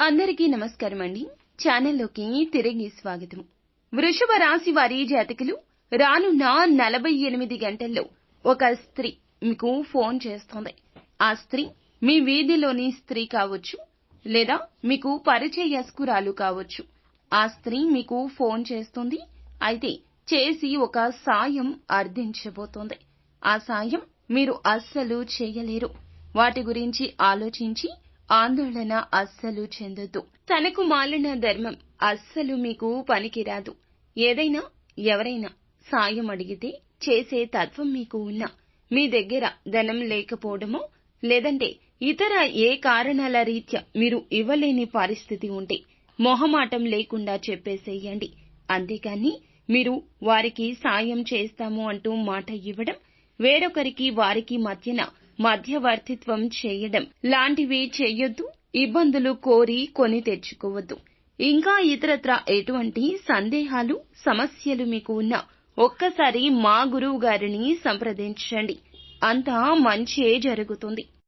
అందరికీ నమస్కారం అండి. ఛానల్లోకి తిరిగి స్వాగతం. వృషభ రాశి వారి జాతకులు రానున్న నలభై ఎనిమిది గంటల్లో ఒక స్త్రీ మీకు ఫోన్ చేస్తోంది. ఆ స్త్రీ మీ వీధిలోని స్త్రీ కావచ్చు లేదా మీకు పరిచయస్కురాలు కావచ్చు. ఆ స్త్రీ మీకు ఫోన్ చేస్తుంది. అయితే చేసి ఒక సాయం అర్థించబోతోంది. ఆ సాయం మీరు అస్సలు చేయలేరు. వాటి గురించి ఆలోచించి ఆందోళన అస్సలు చెందొద్దు. తనకు మాలిన ధర్మం అస్సలు మీకు పనికిరాదు. ఏదైనా ఎవరైనా సాయం అడిగితే చేసే తత్వం మీకు ఉన్నా మీ దగ్గర ధనం లేకపోవడమో లేదంటే ఇతర ఏ కారణాల రీత్యా మీరు ఇవ్వలేని పరిస్థితి ఉంటే మొహమాటం లేకుండా చెప్పేసేయండి. అంతేకాని మీరు వారికి సాయం చేస్తాము అంటూ మాట ఇవ్వడం వేరొకరికి వారికి మధ్యన మధ్యవర్తిత్వం చేయడం. లాంటివి చేయొద్దు ఇబ్బందులు కోరి కొని తెచ్చుకోవద్దు. ఇంకా ఇతరత్ర ఎటువంటి సందేహాలు సమస్యలు మీకు ఉన్నా ఒక్కసారి మా గురువు గారిని సంప్రదించండి. అంతా మంచే జరుగుతుంది.